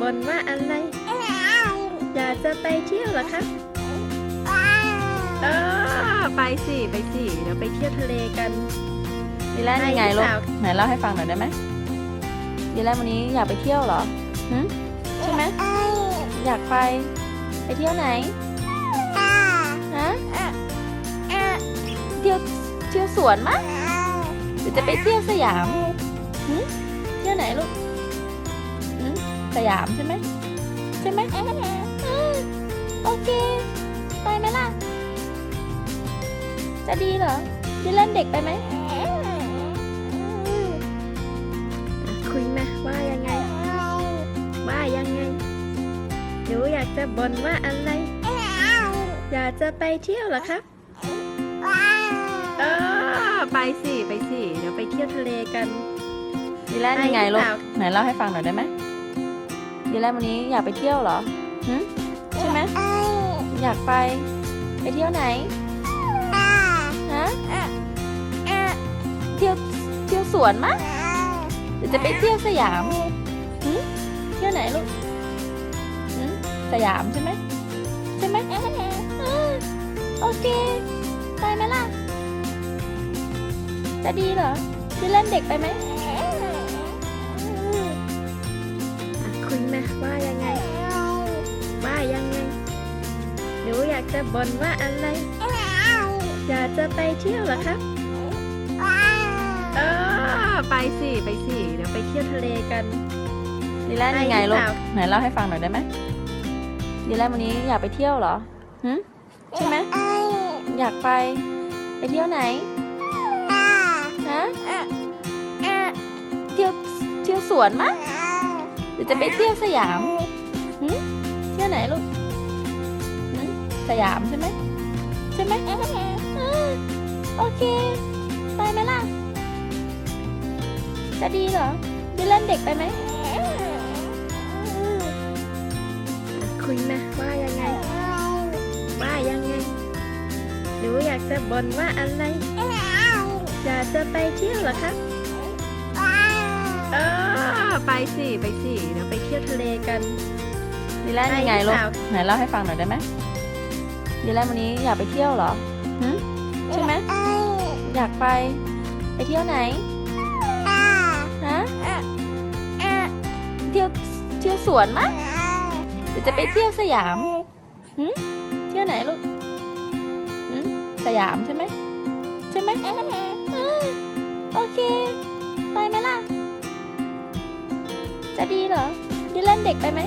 บ่นว่าอะไร อยากจะไปเที่ยวเหรอครับเออไปสิไปสิเดี๋ยวไปเที่ยวทะเลกันดีแลนยังไงลูกไปหรือเปล่าไหนเล่าให้ฟังหน่อยได้ไหมดีแลนวันนี้อยากไปเที่ยวเหรอหึใช่ไหมอยากไป ไปเที่ยวไหนฮะเที่ยวเที่ยวสวนมะหรือจะไปเที่ยวสยามหึเที่ยวไหนลูกหึ สยามใช่ไหมใช่ไหมอืมโอเค ไปไหมล่ะ จะดีเหรอดีแลนเด็กไปไหมคุยมาว่ายังไง ว่ายังไงหนูอยากจะบ่นว่าอะไร อยากจะไปเที่ยวเหรอครับเออไปสิไปสิเดี๋ยวไปเที่ยวทะเลกันดีแลนยังไงลูกไปหรือเปล่าไหนเล่าให้ฟังหน่อยได้ไหม ดีแลนวันนี้อยากไปเที่ยวเหรอหึใช่ไหมอยากไป ไปเที่ยวไหนฮะเที่ยวเที่ยวสวนมะหรือจะไปเที่ยวสยามหึเที่ยวไหนลูกหึสยามใช่ไหมใช่ไหมโอเค ไปไหมล่ะ จะดีเหรอดีแลนเด็กไปไหม ว่ายังไง ว่ายังไง หนูอยากจะบ่นว่าอะไร อยากจะไปเที่ยวเหรอครับเออไปสิ ไปสิ เดี๋ยวไปเที่ยวทะเลกันดีแลนยังไงลูไปกหรือเปล่าไหนเล่าให้ฟังหน่อยได้ไหมดีแลนวันนี้อยากไปเที่ยวเหรอหึใช่ไหมอยากไป ไปเที่ยวไหนฮะเที่ยวเที่ยวสวนมะห รือจะไปเที่ยวสยามหึเที่ยวไหนลูกสยามใช่ไหมใช่ไหมโอเค ไปไหมล่ะ จะดีเหรอดีแลนเด็กไปไหมคุยมาว่ายังไง ว่ายังไงหนูอยากจะบ่นว่าอะไรอยากจะไปเที่ยวเหรอครับ ไปสิไปสิเดี๋ยวไปเที่ยวทะเลกันดีแลนยังไงไปหรือลูกเปล่าไหนเล่าให้ฟังหน่อยได้ไหมดีแลนวันนี้อยากไปเที่ยวเหรอหึใช่ไหมอยากไป ไปเที่ยวไหนฮะเที่ยวเที่ยวสวนมะหรือจะไปเที่ยวสยามหึเที่ยวไหนลูกหึสยามใช่ไหมใช่ไหมอืมโอเค จะดีเหรอดิแลนเด็กไปไหม